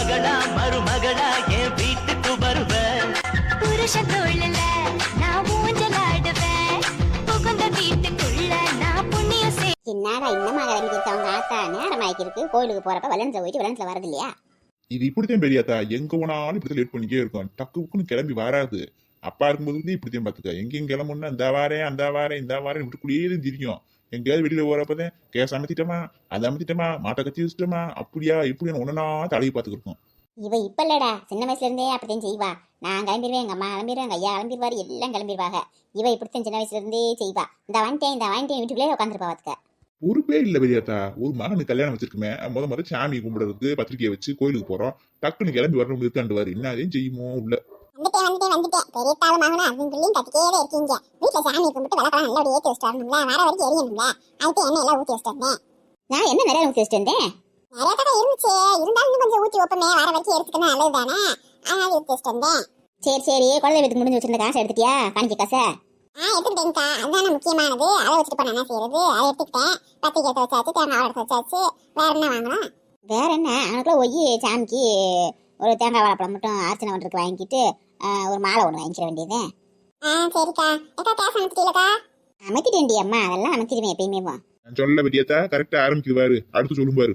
மருமகளா மருமகளா என் வீட்டுக்கு வருவ புருஷன் தோழல நான் ஊஞ்சலாடுவேன். புகுந்த வீட்டுக்குள்ள நான் புண்ணியம் செய் என்னடா இன்னமா கிளம்பிட்டு அவங்க ஆத்தா நேரம் இருக்கு கோயிலுக்கு போறப்ப வளர்ந்து போயிட்டு வளர்ந்துல வரது இல்லையா? இது இப்படித்தான் பெரியாத்தா எங்க போனாலும் இப்படித்தான் லேட் பண்ணிக்கே இருக்கும். டக்கு புக்குன்னு கிளம்பி வராது. அப்பா இருக்கும்போது இப்படித்தான் பாத்துக்க எங்கேயும் கிளம்புனா இந்த வாரேன் அந்த வாரேன் இந்த வாரேன் வீட்டுக்குள்ளேயே தான் தெரியும். எங்கேயாவது வெளியில போறப்பதான் கேஸ் அமைத்திட்டமா அதை அமைத்திட்டமா மாட்டை கத்தி வச்சுட்டோமா? அப்படியா இப்படியா ஒன்னா தலையை பாத்துக்கிருக்கோம் இவ இப்ப இல்லடா. சின்ன வயசுல இருந்தே அப்படித்தான் செய்வா. நான் கிளம்பிடுவேன் எங்க அம்மா கிளம்பிடுவேன் ஐயா கிளம்பிடுவாரு எல்லாம் கிளம்பிடுவாங்க. இவ இப்படித்தான் சின்ன வயசுல இருந்தே செய்வா. இந்த வந்துட்டேன் இந்த வந்துட்டேன் வீட்டுக்குள்ளே உட்காந்துருப்பா பாத்துக்க. பொறுப்பே இல்ல பெரியாத்தா. ஒரு மகனுக்கு கல்யாணம் வச்சிருக்குமே. முத முத சாமி கும்பிடுறதுக்கு பத்திரிக்கையை வச்சு கோயிலுக்கு போறோம். டக்குன்னு கிளம்பி வரணும் இருக்காண்டுவாரு என்ன அதையும் செய்யுமோ உள்ள. வந்துட்டேன் வந்துட்டேன் வந்துட்டேன். பெரிய தாள் மாமனா அதுங்களையும் கட்டிக்கே இருக்கீங்க. வீட்டுல சாமி கும்பிட்டு விளக்கலாம் நல்லபடியா ஏற்றி வச்சுட்டு வரணும்ல? வர வரைக்கும் எரியணும்ல அதுக்கு எண்ணெய் எல்லாம் ஊற்றி வச்சுட்டு வந்தேன். நான் என்ன நிறைய ஊற்றி வச்சுட்டு வந்தேன்? நிறைய கடை இருந்துச்சு. இருந்தாலும் கொஞ்சம் ஊற்றி வைப்போமே. வர வரைக்கும் எடுத்துக்கணும் நல்லது தானே? அதனால ஊற்றி வச்சுட்டு வந்தேன். சரி சரி. குழந்தை வீட்டுக்கு முடிஞ்சு வச்சிருந்த காசை எடுத்துட்டியா? காணிக்க காசை. ஆ எடுத்துக்கிட்டேங்க்கா அதுதானே முக்கியமானது. அதை வச்சுட்டு போன என்ன செய்யறது? அதை எடுத்துக்கிட்டேன். பத்திரிக்கை எடுத்து வச்சாச்சு தேங்காய் எடுத்து வச்சாச்சு. வேற என்ன வாங்கணும்? வேற என்ன? அவனுக்குள்ள ஒய்யி சாமிக்கு ஒரு தேங்காய் வாழைப்பழம் மட்டும் அர்ச்சனை பண்ணுறதுக்கு வாங்கிட்டு ஒரு மாலை ஒன்று வாங்கிக்கிற வேண்டியதே. ஆ சரிக்கா. ஏக்கா கேஸ் அனுப்பிட்டீங்களக்கா அமைத்திட்டேன்டி அம்மா அதெல்லாம் அமைத்திடுவேன் எப்பயுமே வா. நான் சொல்ல பெரியாத்தா கரெக்டா ஆரம்பிக்குவாரு அடுத்து சொல்லும் பாரு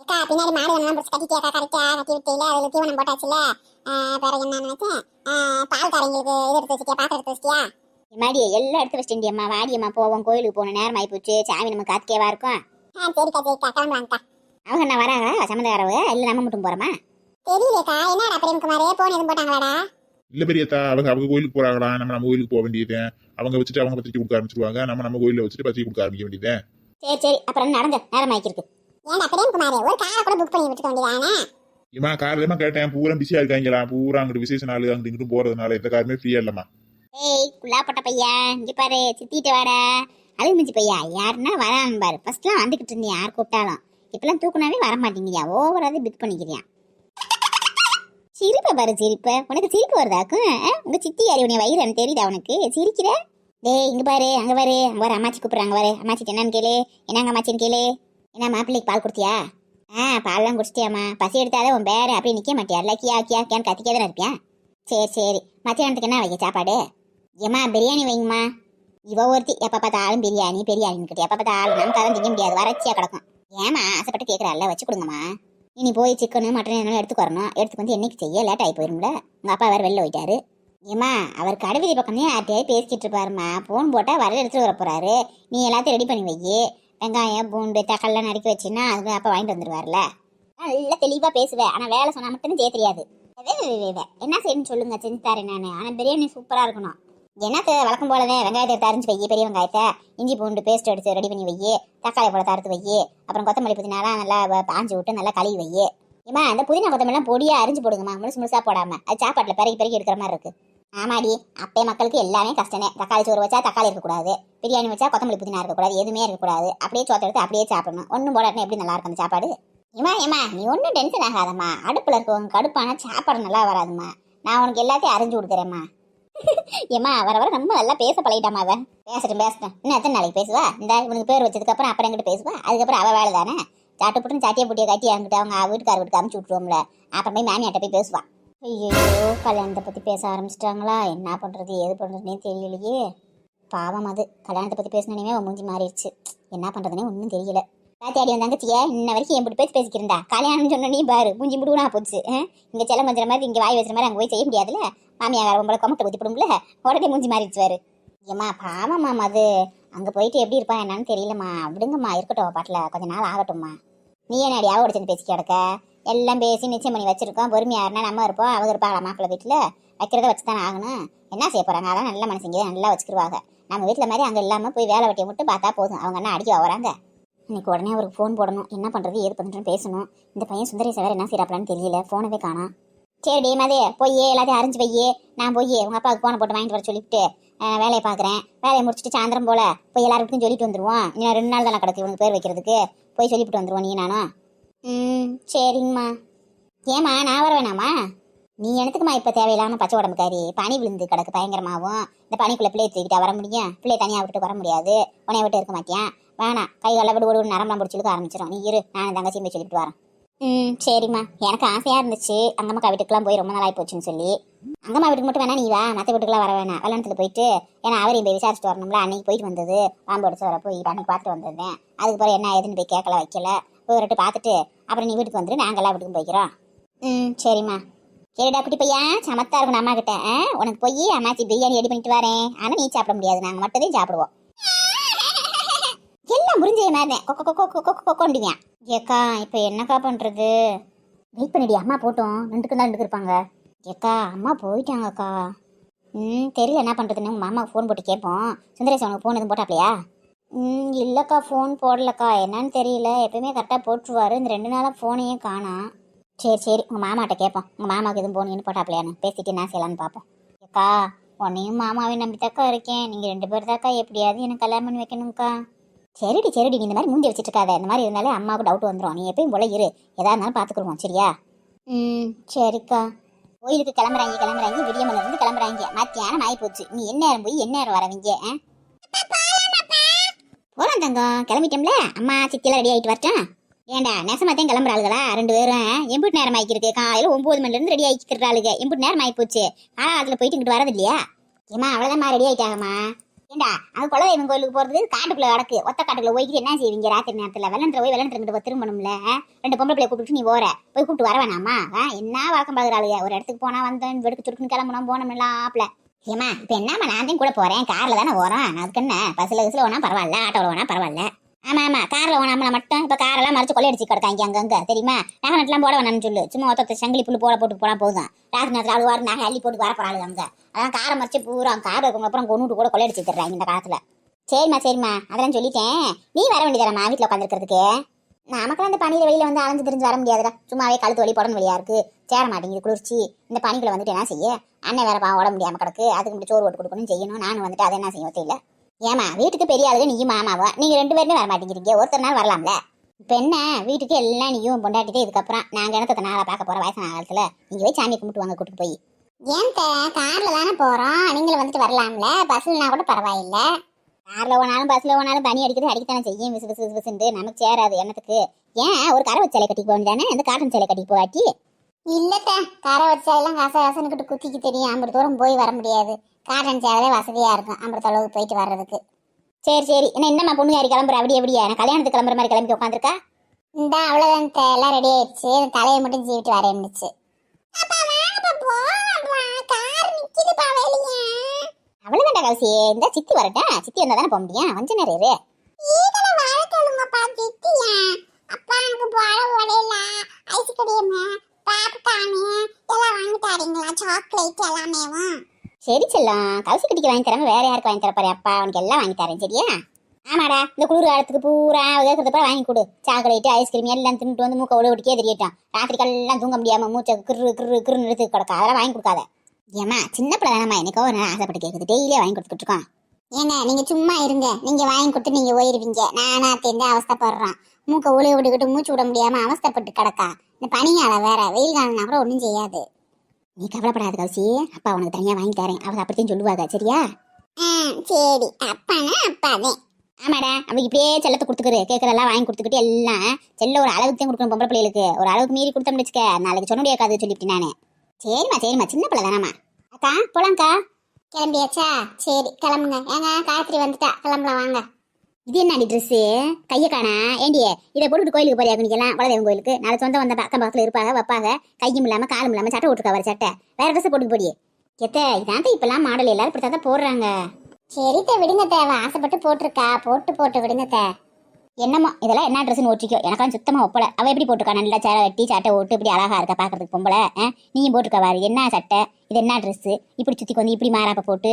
அக்கா பின்னாடி மாடு ஒன்றா பிடிச்சி கட்டிட்டியாக்கா கரெக்டா கட்டி விட்டீங்களா? அதில் தீவனம் போட்டாச்சுல பிறகு என்ன நினைச்சேன்? பால் காரங்களுக்கு இது எடுத்து வச்சிட்டியா பாத்திரம் எடுத்து வச்சிட்டியா? மாடி எல்லாம் எடுத்து வச்சிட்டேன்டி அம்மா. வாடி அம்மா போவோம். கோயிலுக்கு போகணும். நேரம் ஆகி போச்சு. சாமி நம்ம காத்துக்கேவா இருக்கும். ஆ சரிக்கா சரிக்கா. கிளம்பலாங்க்கா அவங்க என்ன வராங்க சம்மந்தக்காரவங்க? இல்லை நம்ம மட்டும் போகிறோமா தெரியலக்கா என்னடா பிரேம்குமாரே? போன் எதுவும் போட்டாங்களாடா? இல்ல பெரியாத்தா அவங்க அவங்க கோயிலுக்கு போறாங்களா நம்ம நம்ம கோயிலுக்கு போக வேண்டியது. அவங்க வச்சுட்டு அவங்க பத்திரிக்கை கொடுக்க ஆரம்பிச்சிருவாங்க. நம்ம நம்ம கோயில்ல வச்சுட்டு பத்திரிக்கை கொடுக்க ஆரம்பிக்க வேண்டியது. சரி சரி. அப்புறம் நடங்க நேரம் ஆகிருக்கு ஏன்டா பிரேம்குமாரே? ஒரு காரை கூட புக் பண்ணி விட்டுக்க வேண்டியதானே இம்மா காரணமா கேட்டேன். பூரா பிஸியா இருக்காங்களா? பூரா அங்கிட்டு விசேஷ நாள் அங்கிட்டு இங்கிட்டு போறதுனால எந்த காருமே ஃப்ரீயா இல்லம்மா. ஏய் குள்ளாப்பட்ட பையன் இங்க பாரு சித்திட்டு வாடா. அழுகு மிஞ்சி பையா. யாருன்னா வரான்னு பாரு. ஃபர்ஸ்ட்லாம் வந்துகிட்டு இருந்தீங்க யார் கூப்பிட்டாலும். இப்பெல்லாம் தூக்குனாவே வர மாட்டேங்கிறியா ஓவராது பிக் பண்ணிக்கிறியா? சிரிப்ப பாரு சிரிப்ப. உனக்கு சிரிப்பு வருதாக்கும் உங்க சித்தி யாரு? உன்னை வயிறு எனக்கு தெரியுதா உனக்கு? சிரிக்கிற? டேய் இங்க பாரு அங்க பாரு. அங்க பாரு அம்மாச்சி கூப்பிடுறாங்க பாரு. அம்மாச்சி என்னன்னு கேளு. என்னங்க அம்மாச்சின்னு கேளு? என்ன மாப்பிள்ளைக்கு பால் கொடுத்தியா? ஆ பால்லாம் குடிச்சிட்டியாம்மா. பசி எடுத்தாலே உன் பேர அப்படியே நிற்க மாட்டியா? இல்லை கியா கியா கியான்னு கத்திக்கே தானே இருப்பியா? சரி சரி. மத்தியானத்துக்கு என்ன வைக்க சாப்பாடு? ஏம்மா பிரியாணி வைங்கம்மா. இவ ஒருத்தி. எப்ப பார்த்தாலும் பிரியாணி பிரியாணின்னு எப்ப பார்த்தாலும் நமக்கு அதான் திங்க முடியாது. வறட்சியா கிடக்கும். ஏமா ஆசைப்பட்டு கேட்கறாள்ல வச்சு கொடுங்கம்மா. இனி போய் சிக்கனு மட்டன் என்ன எடுத்துக்கு வரணும். எடுத்துக்கு வந்து என்னைக்கு செய்ய? லேட் ஆகி போயிரும்ல. உங்கள் அப்பா வேறு வெளில போயிட்டாரு. ஏம்மா அவர் கடைவீதி பக்கமே யார்கிட்டயே பேசிக்கிட்டு இருப்பாருமா ஃபோன் போட்டால் வர எடுத்துட்டு வர போகிறாரு நீ எல்லாத்தையும் ரெடி பண்ணி வை வெங்காயம் பூண்டு தக்காளிலாம் நறுக்கி வச்சின்னா அது அப்பா வாங்கிட்டு வந்துடுவார்ல நல்லா தெளிவாக பேசுவேன். ஆனால் வேலை சொன்னால் மட்டும் செய்ய தெரியாது. வே, வே, வே, என்ன செய்யணும்னு சொல்லுங்கள் செஞ்சு தரேன் நான். ஆனால் பிரியாணி சூப்பராக இருக்கணும். என்னத்த வழக்கம் போலவே வெங்காயத்தை எடுத்து அரிஞ்சு வை பெரிய வெங்காயத்தை. இஞ்சி பூண்டு பேஸ்ட் அடிச்சு ரெடி பண்ணி வை தக்காளி போல அறுத்து வை அப்புறம் கொத்தமல்லி புதினாலாம் நல்லா பாஞ்சு விட்டு நல்லா கழுவி வை ஏமா அந்த புதினா கொத்தமல்லாம் பொடியா அரிஞ்சு போடுங்கம்மா முழுசு முழுசா போடாம. அது சாப்பாட்டுல பெருகி பிறகு எடுக்கிற மாதிரி இருக்கு. ஆமாடி அப்பே மக்களுக்கு எல்லாமே கஷ்டமே. தக்காளி சோறு வச்சா தக்காளி இருக்கக்கூடாது. பிரியாணி வச்சா கொத்தமல்லி புதினா இருக்கக்கூடாது எதுவுமே இருக்கக்கூடாது. அப்படியே சோத்த எடுத்து அப்படியே சாப்பிடணும். ஒன்றும் போடாட்டினா எப்படி நல்லா இருக்கும் அந்த சாப்பாடு? ஏமா ஏமா நீ ஒன்றும் டென்ஷன் ஆகாதம்மா. அடுப்பில் இருக்கவங்க கடுப்பான சாப்பாடு நல்லா வராதும்மா. நான் உனக்கு எல்லாத்தையும் அரிஞ்சு கொடுக்குறேம்மா. ஏம்மா வர வர ரொம்ப நல்லா பேச பழகிட்டாமா அவன் பேசட்டும் பேசட்டும். இன்னும் எத்தனை நாளைக்கு பேசுவா? இந்த இவனுக்கு பேர் வச்சதுக்கு அப்புறம் அப்புறம் எங்கிட்ட பேசுவா? அதுக்கப்புறம் அவ வேலை தானே சாட்டு புட்டுன்னு சாட்டியை புட்டியை கட்டி அங்கிட்ட அவங்க வீட்டுக்கார வீட்டுக்கு அமுச்சு விட்டுருவோம்ல. அப்புறம் போய் மேனியாட்ட போய் பேசுவா. ஐயோ கல்யாணத்தை பத்தி பேச ஆரம்பிச்சிட்டாங்களா? என்ன பண்றது ஏது பண்ணுறதுனே தெரியலையே. பாவம் அது. கல்யாணத்தை பத்தி பேசினே அவன் மூஞ்சி மாறிடுச்சு. என்ன பண்றதுனே ஒன்றும் தெரியல. தாத்தியாடி வந்தாங்க சியா இன்ன வரைக்கும் என் பேசி பேசிக்கிறா கல்யாணம் சொன்னோன்னே பாரு மூஞ்சி முடுவனா போச்சு ஆ? இங்க செல்ல மஞ்சிற மாதிரி இங்க வாய் வச்சுற மாதிரி அங்க போய் செய்ய முடியாதுல்ல? மாமியார் உங்களை கொமட்டை ஊத்தி போடும்ல உடனே மூஞ்சி மாறிடுச்சு ஏம்மா ஏம்மா பாவம்மா அது. அங்கே போயிட்டு எப்படி இருப்பா என்னன்னு தெரியலம்மா. விடுங்கம்மா இருக்கட்டும் பாட்டில். கொஞ்ச நாள் ஆகட்டும்மா. நீ என்ன யாவோட பேசி கிடக்க? எல்லாம் பேசி நிச்சயம் பண்ணி வச்சிருக்கோம். பொறுமையாருன்னா நம்ம இருப்போம். அவங்க இருப்பாங்களா மாப்பிள்ளை வீட்டில்? வைக்கிறத வச்சு தானே ஆகணும். என்ன செய்ய போகிறாங்க அதான் நல்ல மனசுங்க நல்லா வச்சுக்கிருவாங்க. நம்ம வீட்டில் மாதிரி அங்கே இல்லாமல் போய் வேலை வெட்டியை மட்டும் பார்த்தா போதும். அவங்க என்ன அடிக்க வராங்க இன்னைக்கு உடனே அவருக்கு ஃபோன் போடணும். என்ன பண்ணுறது ஏது பண்றதுன்னு பேசணும். இந்த பையன் சுந்தரேச வேறு என்ன செய்யறாப்லான்னு தெரியல. ஃபோனவே காணோம். சரி டே மதே போய் எல்லாத்தையும் அரைஞ்சு வையே. நான் போய் உங்கள் அப்பாவுக்கு ஃபோனை போட்டு வாங்கிட்டு வர சொல்லிவிட்டு வேலையை பார்க்குறேன். வேலையை முடிச்சுட்டு சாயந்தரம் போல போய் எல்லாருக்கும் சொல்லிட்டு வந்துடுவோம் இன்னும் ரெண்டு நாள் தானே கிடக்கு உங்களுக்கு பேர் வைக்கிறதுக்கு. போய் சொல்லிவிட்டு வந்துடுவோம் நீ நானும். ம் சரிங்கம்மா. ஏம்மா நான் வர வேணாமா? நீ எனத்துக்குமா இப்போ தேவையில்லாமல் பச்சை உடம்புக்காரி? பனி விழுந்து கிடக்கு பயங்கரமாகவும் இந்த பனிக்குள்ளே பிள்ளையை தூக்கிட்டா வர முடியும். பிள்ளையை தனியாக விட்டுட்டு வர முடியாது. உனைய விட்டு இருக்க மாட்டேன் வேணாம். கை கால விடு விடு நரம்பலாம் பிடிச்சி ஆரம்பிச்சிடும் நீ இரு நான் தங்கச்சியும் போய் சொல்லிட்டு வரேன். ம் சரிம்மா. எனக்கு ஆசையாக இருந்துச்சு. அங்கம்மா வீட்டுக்குலாம் போய் ரொம்ப நாளாகி போச்சுன்னு சொல்லி. அங்கம்மா வீட்டுக்கு மட்டும் வேணா நீ வா. மற்ற வீட்டுக்குலாம் வர வேணாம். கல்யாணத்தில் போயிட்டு. ஏன்னா அவரையும் போய் விசாரிச்சுட்டு வரணும்ல. அன்னைக்கு போயிட்டு வந்தது. பாம்பு அடிச்சு வர போய் அன்னைக்கு பார்த்துட்டு வந்திருந்தேன். அதுக்கு என்ன ஏதுன்னு போய் கேட்கல வைக்கல. போய் ஒரு பார்த்துட்டு அப்புறம் நீ வீட்டுக்கு வந்துட்டு நாங்கள் வீட்டுக்கு போய்க்கிறோம். ம் சரிம்மா. சரிடா குட்டி பையா. சமத்தா இருக்கணும் அம்மா கிட்ட உனக்கு போய் அம்மாச்சி பிரியாணி ரெடி பண்ணிட்டு வரேன். ஆனால் நீ சாப்பிட முடியாது. நாங்கள் மட்டும் தான் சாப்பிடுவோம். எல்லாம் முடிஞ்ச மாதிரி கொக்கோ கொக்கோ கொக்கோ கொக்கோண்டிவியான் ஏக்கா இப்போ என்னக்கா பண்ணுறது வெயிட் பண்ணிடி அம்மா போட்டோம். ரெண்டுக்கு தான் ரெண்டுக்கு இருப்பாங்க. ஏக்கா அம்மா போயிட்டாங்கக்கா. ம் தெரியல என்ன பண்ணுறதுன்னு உங்கள் மாமாவுக்கு ஃபோன் போட்டு கேட்போம். சுந்தரேஷ் உனக்கு ஃபோன் எதுவும் போட்டாப்லையா? ம் இல்லைக்கா ஃபோன் போடலக்கா. என்னன்னு தெரியல. எப்பயுமே கரெக்டாக போட்டுருவாரு. இந்த ரெண்டு நாளாக ஃபோனையும் காணோம் சரி சரி உங்கள் மாமாட்ட கேட்போம். உங்கள் மாமாவுக்கு எதுவும் போனீங்கன்னு போட்டாப்லையான்னு. பேசிட்டு என்ன செய்யலான்னு பார்ப்போம். ஏக்கா உன்னையும் மாமாவையும் நம்பித்தாக்கா இருக்கேன். நீங்கள் ரெண்டு பேர் தாக்கா எப்படியாவது எனக்கு கல்யாணம் பண்ணி வைக்கணும்க்கா. சரிடி சரிடி நீ இந்த மாதிரி மூஞ்சி வச்சுட்டு இருக்காத இந்த மாதிரி இருந்தாலே அம்மாவுக்கு டவுட் வந்துடும் நீ எப்பயும் போல இரு. எதா இருந்தாலும் பார்த்துக்குருவோம் சரியா? ம் சரிக்கா. கோயிலுக்கு கிளம்புறாங்க கிளம்புறாங்க. விடியமல இருந்து கிளம்புறாங்க. மத்தியானம் ஆகி போச்சு நீ என்ன நேரம் போய் என்ன நேரம் வரவங்க ஆ? தங்கம். கிளம்பிட்டோம்ல? அம்மா சித்தியெல்லாம் ரெடி ஆகிட்டு வரட்டேன் ஏண்டா நெசமாத்தையும் கிளம்புறாளுகளா ரெண்டு பேரும் எம்பிட்டு நேரம் ஆகிருக்கு காலையில் ஒம்பது மணிலேருந்து ரெடி ரெடி ஆகிக்கிறாளுங்க எம்பிட்டு நேரம் ஆகி போச்சு அதில் போயிட்டு இங்கிட்டு வரது இல்லையா ஏமா அவ்வளவுதான் ரெடி ஆயிட்டாங்கம்மா. ஏண்டா அது குலதெய்வம் கோயிலுக்கு போறது காட்டுக்குள்ள கிடக்கு ஒத்த காட்டுக்குள்ள ஒய்க்கு என்ன செய்வீங்க ராத்திரி நேரத்துல? வெள்ளன்ற போய் வெள்ளன்ற திரும்பணும்ல? ரெண்டு பொம்பளை பிள்ளைய கூப்பிட்டு நீ போற. போய் கூப்பிட்டு வர வேணாமா? என்ன வழக்கம் பார்க்குறாளுங்க ஒரு இடத்துக்கு போனா வந்தேன் வெடுக்கு சுருக்குன்னு கிளம்பணும் போனோம்லாம் ஆப்ல ஏமா இப்ப என்னம்மா நான் தான் கூட போறேன்? கார்ல தானே போறோம் அதுக்கு என்ன? பஸ்ல கிஸ்ல வேணா பரவாயில்ல ஆட்டோல வேணா பரவாயில்ல. ஆமா ஆமா கார்ல ஓனாமல மட்டும் இப்ப காரெல்லாம் மறைச்சு கொள்ளையடிச்சு கிடக்காங்க அங்கங்க தெரியுமா? நகை நட்டுலாம் போட வேணாம்னு சொல்லு. சும்மா ஒருத்த சங்கிலி புல்லு போட போட்டு போனா போதும். ராத்திரி நேரத்தில் அழுவாரு நகை அள்ளி போட்டு வர போறாங்க அங்க. அதான் காரை மறைச்சு பூரா கார் இருக்கவங்க அப்புறம் கொண்டு கூட கொள்ளையடிச்சு தர்றாங்க இந்த காலத்துல. சரிம்மா சரிம்மா. அதெல்லாம் சொல்லிட்டேன். நீ வர வேண்டியதாரம்மா வீட்டில் உட்காந்துருக்கிறதுக்கு நமக்கெல்லாம் இந்த பனியில வெளியில வந்து அலைஞ்சு தெரிஞ்சு வர முடியாதுடா. சும்மாவே கழுத்து வலி போடணும் வழியா இருக்கு. சேர மாட்டேங்குது குளிர்ச்சி. இந்த பனிக்குள்ள வந்துட்டு என்ன செய்ய? அண்ணன் வேற பாவம் உடம்பு முடியாம கிடக்கு. அதுக்கு மட்டும் சோறு ஓட்டு கொடுக்கணும் செய்யணும். நானும் வந்துட்டு அதை என்ன செய்ய தெரியல. ஏமா வீட்டுக்கு பெரிய ஆளுங்க நீயும் மாமாவா? நீங்க ரெண்டு பேருமே வர மாட்டேங்கிறீங்க ஒருத்தர் நாள் வரலாம்ல. இப்ப என்ன? வீட்டுக்கு எல்லாம் நீயும் பொண்டாட்டிட்டே இதுக்கப்புறம் நாங்க எனத்த நாளை பார்க்க போற வயசான காலத்துல? நீங்க போய் சாமி கும்பிட்டு வாங்க கூட்டு போய். ஏன் கார்ல தானே போறோம். நீங்களும் வந்துட்டு வரலாம்ல. பஸ்லனா கூட பரவாயில்ல. கார்ல ஓனாலும் பஸ்ல ஓனாலும் பனி அடிக்கிறது அடிக்கத்தானே செய்யும். விசு விசு விசு விசுண்டு நமக்கு சேராது என்னத்துக்கு? ஏன்? ஒரு கரை வச்சலை கட்டி போக அந்த இந்த காட்டன் சேலை கட்டி போவாட்டி இல்லத்த கரை வச்சா எல்லாம் கச கிட்ட குத்திக்கு தெரியும். ஐம்பது தூரம் போய் வர முடியாது. காட்டன் சேலவே வசதியா இருக்கும். ஐம்பது அளவுக்கு போயிட்டு வர்றதுக்கு. சரி சரி. என்ன என்னம்மா பொண்ணு யாரி? கிளம்புற? அப்படி எப்படியா நான் கல்யாணத்துக்கு கிளம்புற மாதிரி கிளம்பி உட்காந்துருக்கா இந்த அவ்வளவுதான் அத்தை, எல்லாம் ரெடி ஆயிடுச்சு. தலையை மட்டும் சீவிட்டு வரேன்னுச்சு அவ்வளவுதான்டா கௌசி. இந்த சித்தி வரட்டா? சித்தி வந்தா தானே போக முடியும்? கொஞ்ச நேரம் இரு அப்பாவுக்கு போற உடையில. ஐஸ்கிரீம் பாப்கார்னு எல்லாம் வாங்கி தரீங்களா சாக்லேட் எல்லாமேவும். சரி செல்லம் கௌசி குட்டிக்கு வாங்கி தராம வேற யாருக்கு வாங்கி தரப்பாரு அப்பா அவனுக்கு எல்லாம் வாங்கி தரேன் சரியா? ஆமாடா இந்த குளிர் காலத்துக்கு பூரா உதயத்தை வாங்கி கொடு. சாக்லேட் ஐஸ்கிரீம் எல்லாம் தின்னுட்டு வந்து மூக்க விட விட்டுக்கே தெரியட்டான் ராத்திரிக்கெல்லாம் தூங்க முடியாம மூச்சை கிரு கிரு கிருன்னு எடுத்து கிடக்கா. அதெல்லாம் வாங்கி கொடுக்காத. ஏமா சின்ன பிள்ளை தானம்மா எனக்கோ ஒரு ஆசைப்பட்டு கேட்குது டெய்லியே வாங்கி கொடுத்துட்டு இருக்கோம். ஏங்க நீங்க சும்மா இருங்க. நீங்க வாங்கி கொடுத்து நீங்க ஓயிருவீங்க. நானா தெரிந்து அவஸ்தப்படுறான் மூக்க ஒளி விட்டுக்கிட்டு மூச்சு விட முடியாம அவஸ்தைப்பட்டு கிடக்கா. இந்த பனியால வேற வெயில் காலம்னா கூட ஒன்றும் செய்யாது. நீ கவலைப்படாத கௌசி. அப்பா உனக்கு தனியா வாங்கி தரேன். அவங்க அப்படித்தான் சொல்லுவாங்க. சரியா? ஆ, சரி. அப்பானா அப்பாதே ஆமாடா. அவளுக்கு இப்படியே செல்லத்தை கொடுத்துக்குரு கேட்கறதெல்லாம் வாங்கி கொடுத்துக்கிட்டு எல்லாம் செல்ல ஒரு அளவுக்கு தான் கொடுக்கணும் பொம்பளை பிள்ளைகளுக்கு. ஒரு அளவுக்கு மீறி கொடுத்தோம்னு வச்சுக்க. நாளைக்கு சொன்ன முடியாது சொல்லிவிட்டு நானு. சரிம்மா சரிம்மா. சின்ன பிள்ளை தானம்மா. அக்கா போலாம்க்கா. கிளம்பியாச்சா? சரி கிளம்புங்க. ஏங்க காயத்ரி வந்துட்டா. கிளம்பலாம் வாங்க. இது என்ன ட்ரெஸ்ஸு கையை காணா? ஏண்டியே இதை போட்டுட்டு கோயிலுக்கு போறியா குனிக்கலாம் குலதெய்வம் கோயிலுக்கு. நாளை சொந்த வந்த அக்கம் பக்கத்தில் இருப்பாங்க வைப்பாங்க கையும் இல்லாம காலும் இல்லாமல் சட்டை விட்டுருக்கா வர சட்டை. வேற ட்ரெஸ் போட்டு போடி எத்த இதான் இப்பெல்லாம் மாடல் எல்லாரும் இப்படி தான் போடுறாங்க. சரித்த விடுங்க தேவை ஆசைப்பட்டு போட்டிருக்கா. போட்டு போட்டு விடுங்க தே. என்னமோ இதெல்லாம் என்ன ட்ரெஸ்னு ஓட்டிக்கோ. எனக்கெல்லாம் சுத்தமா ஒப்பல. அவ எப்படி போட்டிருக்கா? நல்லா சேலை வெட்டி சட்டை ஓட்டு இப்படி அழகா இருக்கா பார்க்கறதுக்கு பொம்பளை. நீயும் போட்டிருக்கா வாரு என்ன சட்டை? இது என்ன ட்ரெஸ்ஸு இப்படி சுத்தி வந்து இப்படி மாறாப்ப போட்டு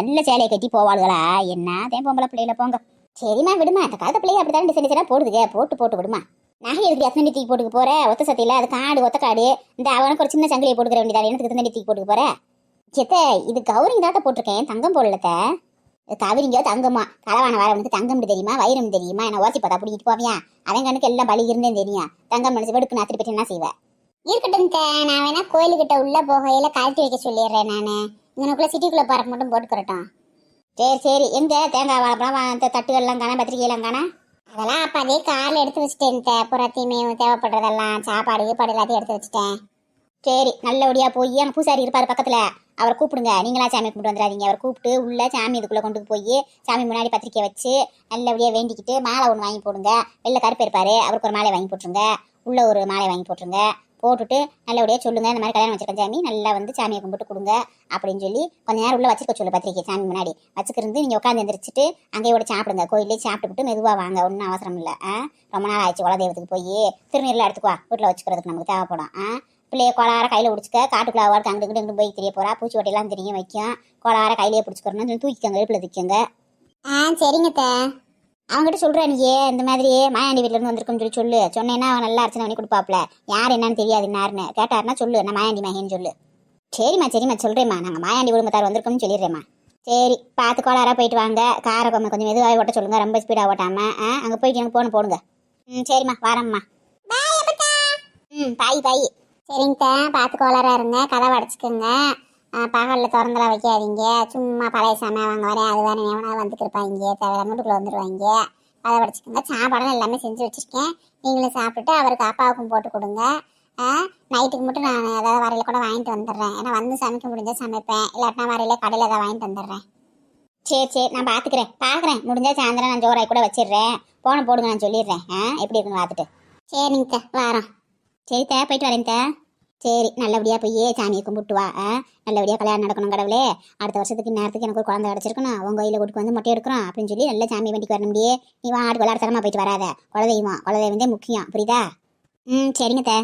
நல்ல சேலையை கட்டி போவாளுகளா? என்ன? தேன் பொம்பளை பிள்ளையில போங்க. சரிம்மா விடுமா. அந்த காலத்து பிள்ளைய அப்படிதான் டிசைன் டிசைனாக போடுதுங்க. போட்டு போட்டு விடுமா. நகை எதுக்கு எத்தனை தூக்கி போட்டுக்க போற? ஒத்த சத்தையில அது காடு ஒத்த காடு. இந்த அவனுக்கு ஒரு சின்ன சங்கிலியை போட்டுக்கிற வேண்டியதா? எனக்கு எத்தனை தூக்கி போட்டுக்க போற? செத்த இது கௌரிங் தாத்த போட்டிருக்கேன். தங்கம் போடலத்த கவிரிங்கோ தங்கம்மா வர வந்து தங்கம் தெரியுமா? வைரம் தெரியுமா? என்ன ஓசி பார்த்தா பிடிக்கிட்டு போவியா? அவன் கண்ணுக்கு எல்லாம் பலி இருந்தேன் தெரியும்? தங்கம் மனசு வெடுக்கு நான் திருப்பி என்ன செய்வேன் இருக்கட்டும் நான் வேணா கோயிலுக்கிட்ட உள்ள போகையில கழட்டி வைக்க சொல்லிடுறேன் நானு. இங்கனக்குள்ள சிட்டிக்குள்ள போறக்கு மட்டும் போட்டுக்கிறட்டும் சரி சரி. எங்க? தேங்காய் வாழைப்பழம் வா- தட்டுகள்லாம் காணா பத்திரிகையெல்லாம் காணா? அதெல்லாம் அப்ப அதே கார்ல எடுத்து வச்சுட்டேன் தே புறத்தையுமே தேவைப்படுறதெல்லாம் சாப்பாடு கீப்பாடு எல்லாத்தையும் எடுத்து வச்சுட்டேன். சரி நல்லபடியாக போய் அங்கே பூசாரி இருப்பார் பக்கத்தில். அவரை கூப்பிடுங்க. நீங்களா சாமி கும்பிட்டு வந்துடாதீங்க. அவரை கூப்பிட்டு உள்ளே சாமி இதுக்குள்ளே கொண்டு போய் சாமி முன்னாடி பத்திரிக்கை வச்சு நல்லபடியாக வேண்டிக்கிட்டு மாலை ஒன்று வாங்கி போடுங்க. வெளில கருப்பு இருப்பார். அவருக்கு ஒரு மாலை வாங்கி போட்டுருங்க. உள்ளே ஒரு மாலை வாங்கி போட்டுருங்க. போட்டுட்டு நல்லபடியாக சொல்லுங்கள் இந்த மாதிரி கல்யாணம் வச்சிருக்கேன் சாமி. நல்லா வந்து சாமியை கும்பிட்டு கொடுங்க அப்படின்னு சொல்லி கொஞ்ச நேரம் உள்ளே வச்சுருக்க சொல்லு பத்திரிக்கை சாமி முன்னாடி. வச்சுக்கிருந்து நீங்கள் உட்காந்து எந்திரிச்சிட்டு அங்கேயோட சாப்பிடுங்க. கோயிலே சாப்பிட்டுட்டு மெதுவாக வாங்க ஒன்றும் அவசரம் இல்லை. ஆ? ரொம்ப நாள் ஆயிடுச்சு குலதெய்வத்துக்கு போய். திருநீரில் எடுத்துக்குவா வீட்டில் வச்சுக்கிறதுக்கு நமக்கு தேவைப்படும். ஆ? பிள்ளைய கோளார கையில் பிடிச்சிக்க காட்டுக்குள்ள அவருக்கு அங்கே இங்கிட்டு போய் தெரிய போறா. பூச்சி வட்டையெல்லாம் தெரியும் வைக்கும். கோளார கையிலேயே பிடிச்சிக்கிறோன்னு தூக்கிக்கோங்க தூக்கிக்கங்க இடுப்பில் ஆ சரிங்க அவங்ககிட்ட சொல்கிறேன் நீயே இந்த மாதிரி மாயாண்டி வீட்டுல இருந்து வந்திருக்குன்னு சொல்லி சொல்லு. சொன்னேன்னா அவன் நல்லா அர்ச்சனை பண்ணி கொடுப்பாப்ல. யார் என்னன்னு தெரியாது இன்னாருன்னு கேட்டாருன்னா சொல்லு நான் மாயாண்டி மகேன்னு சொல்லு. சரிம்மா சரிம்மா சொல்கிறேம்மா நாங்கள் மாயாண்டி குடும்பத்தார் வந்திருக்கோம்னு சொல்லிடுறேம்மா. சரி பார்த்து கோளாரா போயிட்டு வாங்க. காரை கொஞ்சம் கொஞ்சம் மெதுவாக ஓட்ட சொல்லுங்க. ரொம்ப ஸ்பீடாக ஓட்டாம. ஆ அங்கே போயிட்டு எனக்கு போன போடுங்க. ம் சரிம்மா வரேம்மா. ம் பாய் பாய் சரிங்க பார்த்து கோளாரா இருங்க. கதவை அடைச்சிக்கோங்க. பகலில் திறந்துலாம் வைக்காதீங்க. சும்மா பழைய சாமான் வாங்க வரேன். அது எவனா எவனாவது வந்துக்கிருப்பாங்க தேவையான வீட்டுக்குள்ளே வந்துடுவாங்க அதை படிச்சுக்கோங்க. சாப்பாடும் எல்லாமே செஞ்சு வச்சுருக்கேன். நீங்களும் சாப்பிட்டுட்டு அவருக்கு அப்பாவுக்கும் போட்டு கொடுங்க. நைட்டுக்கு மட்டும் நான் ஏதாவது வரையில கூட வாங்கிட்டு வந்துடுறேன். ஏன்னா வந்து சமைக்க முடிஞ்சால் சமைப்பேன். இல்லாட்டினா வரையில் கடையில் ஏதாவது வாங்கிட்டு வந்துடுறேன். சரி சரி. நான் பார்த்துக்கிறேன் பார்க்குறேன் முடிஞ்சால் சாயந்தரம் நான் ஜோராய் கூட வச்சிடுறேன். போன போடுங்க நான் சொல்லிடுறேன். ஆ எப்படி இருக்குன்னு பார்த்துட்டு சரிங்க வாரம். சரி தே போயிட்டு வரேன் தே சரி நல்லபடியாக போய் சாமியை கும்பிட்டு வா. நல்லபடியாக கல்யாணம் நடக்கணும் கடவுளே. அடுத்த வருஷத்துக்கு நேரத்துக்கு எனக்கு ஒரு குழந்தை கிடச்சிருக்கணும். உங்கள் கோயிலில் கூட்டு வந்து மொட்டை எடுக்கிறோம் அப்படின்னு சொல்லி நல்ல சாமி வேண்டிக்கு வர முடியே நீ வா ஆடு விளாட்சரமாக போயிட்டு வராத. குலதெய்வம் குலதெய்வம் தான் முக்கியம் புரியுதா? ம் சரிங்க தே.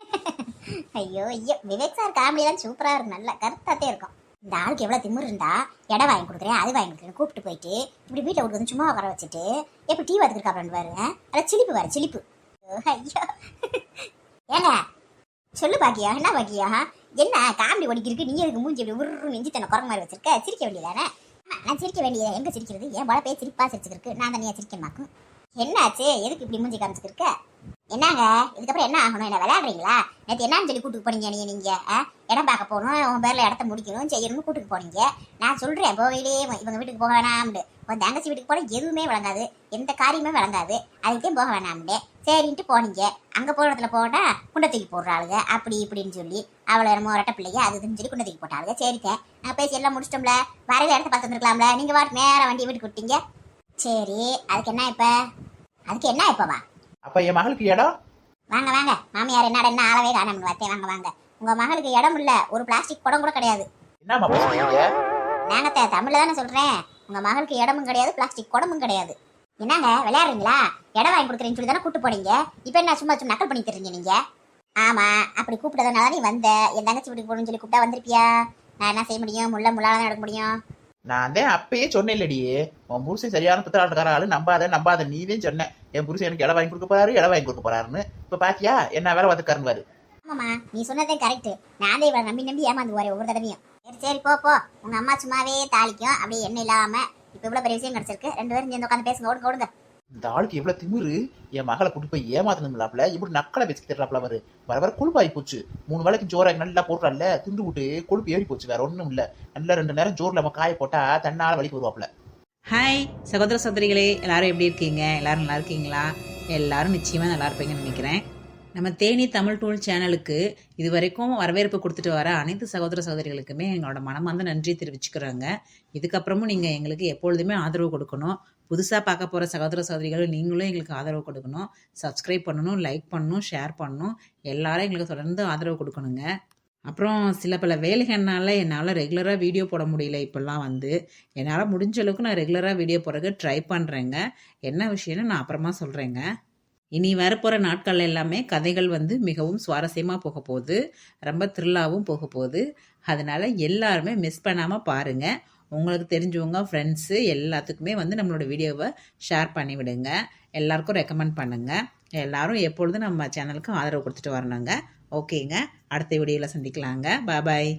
ஐயோ ஐயோ விவேக் சார் காமெடியெல்லாம் சூப்பராக இருக்கும். நல்ல கருத்தாத்தே இருக்கும். இந்த ஆளுக்கு எவ்வளோ திமிர் இருந்தா இடம் வாங்கி கொடுக்குறேன் அது வாங்கி கொடுக்குறேன் கூப்பிட்டு போயிட்டு இப்படி வீட்டில் கொடுத்து வந்து சும்மா உட்கார வச்சுட்டு எப்படி டீ பார்த்துருக்காப்லன்னு பாருங்க அதில் சிலிப்பு வேறு சிலிப்பு. ஐயோ. ஏங்க சொல்லு பாக்கியா என்ன பாக்கியா? என்ன காமெடி ஒடிக்கிருக்கு நீ எதுக்கு மூஞ்சி இப்படி உருன்னு நெஞ்சு தன்னை குரங்கு மாதிரி வச்சிருக்க? சிரிக்க வேண்டியதானே? நான் சிரிக்க வேண்டியது எங்க சிரிக்கிறது? என் பல பேர் சிரிப்பா சிரிச்சுக்கிருக்கு. நான் தனியா சிரிக்கமாக்கும் என்னாச்சு? எதுக்கு இப்படி மூஞ்சி காமிச்சிருக்க என்னங்க? இதுக்கப்புறம் என்ன ஆகணும்? என்ன விளையாடுறீங்களா? நேற்று என்னன்னு சொல்லி கூட்டுக்கு போனீங்க நீங்கள் நீங்கள் ஆ? இடம் பார்க்க போகணும் உன் பேரில் இடத்த முடிக்கணும் செய்யணும்னு கூட்டுக்கு போனீங்க. நான் சொல்கிறேன் போகையிலே இவங்க வீட்டுக்கு போக வேணாம்னு. உன் தங்கச்சி வீட்டுக்கு போனால் எதுவுமே விளங்காது. எந்த காரியமே விளங்காது. அதுக்கே போக வேணாம்னு. சரின்ட்டு போனீங்க. அங்கே போகிற இடத்துல போனால் குண்டத்துக்கு தூக்கி போடுறாளுங்க. அப்படி இப்படின்னு சொல்லி அவளை என்னமோ ரெட்ட பிள்ளைங்க அது இதுன்னு சொல்லி குண்டத்துக்கு போட்டாளுங்க. சரிங்க. நான் பேசி எல்லாம் முடிச்சிட்டோம்ல. வரையில இடத்த பார்த்து வந்துருக்கலாம்ல. நீங்கள் வாட்டு நேராக வண்டி வீட்டுக்கு விட்டீங்க சரி. அதுக்கு என்ன இப்போ? அதுக்கு என்ன இப்போவா? அப்ப என் மகளுக்கு இடம்? வாங்க வாங்க. மாமியார் என்னடா என்ன ஆளவே காணாம பார்த்தேன் வாங்க வாங்க. உங்க மகளுக்கு இடம் இல்ல. ஒரு பிளாஸ்டிக் குடம் கூட கிடையாது. என்னம்மா பேசுறீங்க நாங்க தமிழ்ல தானே சொல்றேன். உங்க மகளுக்கு இடமும் கிடையாது பிளாஸ்டிக் குடமும் கிடையாது. என்னங்க விளையாடுறீங்களா? இடம் வாங்கி கொடுக்குறேன்னு சொல்லி தானே கூட்டு போனீங்க. இப்போ என்ன சும்மா சும்மா நக்கல் பண்ணி தர்றீங்க நீங்க? ஆமா அப்படி கூப்பிட்டதுனால நீ வந்த. என் தங்கச்சி வீட்டுக்கு போகணும்னு சொல்லி கூப்பிட்டா வந்திருப்பியா? நான் என்ன செய்ய முடியும்? முள்ள முள்ளால தான் எடுக்க முடியும். நான் தான் அப்பயே சொன்னேன் இல்லடியே உன் புருஷன் சரியான புத்திராட்டுக்கார ஆளு நம்பாத நம்பாத நீ தான் சொன்ன. என் புருஷன் எனக்கு இடம் வாங்கி கொடுக்க போறாரு இடம் வாங்கி கொடுக்க போறாருன்னு. இப்ப பாத்தியா என்ன வேலை பார்த்துக்காருன்னு ஆமாம்மா நீ சொன்னதே கரெக்ட் நான் தான் இவளை நம்பி நம்பி ஏமாந்து போறேன் ஒவ்வொரு தடவையும். சரி சரி போ போ. உங்க அம்மா சும்மாவே தாளிக்கும் அப்படியே எண்ணெய் இல்லாம. இப்போ இவ்வளவு பெரிய விஷயம் கிடைச்சிருக்கு ரெண்டு பேரும் சேர்ந்து உட்காந்து பேசுங்க ஓடுங்க ஓடுங்க. இந்த ஆளுக்கு எவ்வளவு திமிரு? என் மகளை கூட்டு போய் ஏமாத்தணுங்களாப்ல இப்படி நக்கலை வச்சு தர்றாப்ல அவரு வர வர கொழுப்பாகி போச்சு. மூணு வேலைக்கு ஜோராக நல்லா போடுறான்ல. திண்டு விட்டு கொழுப்பு ஏறி போச்சு. வேற ஒண்ணும் இல்ல. நல்லா ரெண்டு நேரம் ஜோர்ல நம்ம காய போட்டா தன்னால வலிக்கு வருவாப்ல. ஹாய் சகோதர சகோதரிகளே எல்லாரும் எப்படி இருக்கீங்க? எல்லாரும் நல்லா இருக்கீங்களா? எல்லாரும் நிச்சயமாக நல்லா இருப்பீங்கன்னு நினைக்கிறேன். நம்ம தேனி தமிழ் டூல் சேனலுக்கு இது வரைக்கும் வரவேற்பு கொடுத்துட்டு வர அனைத்து சகோதர சகோதரிகளுக்குமே எங்களோட மனமார்ந்த நன்றி தெரிவிச்சுக்கிறோங்க. இதுக்கப்புறமும் நீங்கள் எங்களுக்கு எப்பொழுதுமே ஆதரவு கொடுக்கணும். புதுசாக பார்க்க போகிற சகோதர சகோதரிகள் நீங்களும் எங்களுக்கு ஆதரவு கொடுக்கணும். சப்ஸ்கிரைப் பண்ணணும் லைக் பண்ணணும் ஷேர் பண்ணணும். எல்லாரும் எங்களுக்கு தொடர்ந்து ஆதரவு கொடுக்கணுங்க. அப்புறம் சில பல வேலைகள்னால என்னால் ரெகுலராக வீடியோ போட முடியல இப்போல்லாம் வந்து. என்னால் முடிஞ்ச அளவுக்கு நான் ரெகுலராக வீடியோ போடுறதுக்கு ட்ரை பண்ணுறேங்க என்ன விஷயம்னு நான் அப்புறமா சொல்கிறேங்க இனி வரப்போகிற நாட்கள் எல்லாமே கதைகள் வந்து மிகவும் சுவாரஸ்யமாக போக போகுது. ரொம்ப த்ரில்லாகவும் போக போகுது. அதனால் எல்லாருமே மிஸ் பண்ணாமல் பாருங்கள் உங்களுக்கு தெரிஞ்சவங்க ஃப்ரெண்ட்ஸு எல்லாத்துக்குமே வந்து நம்மளோட வீடியோவை ஷேர் பண்ணி விடுங்க. எல்லாருக்கும் ரெக்கமெண்ட் பண்ணுங்கள் எல்லாரும் எப்பொழுதும் நம்ம சேனலுக்கு ஆதரவு கொடுத்துட்டு வரணுங்க. ஓகேங்க. அடுத்த வீடியோவில் சந்திக்கலாங்க. பாய்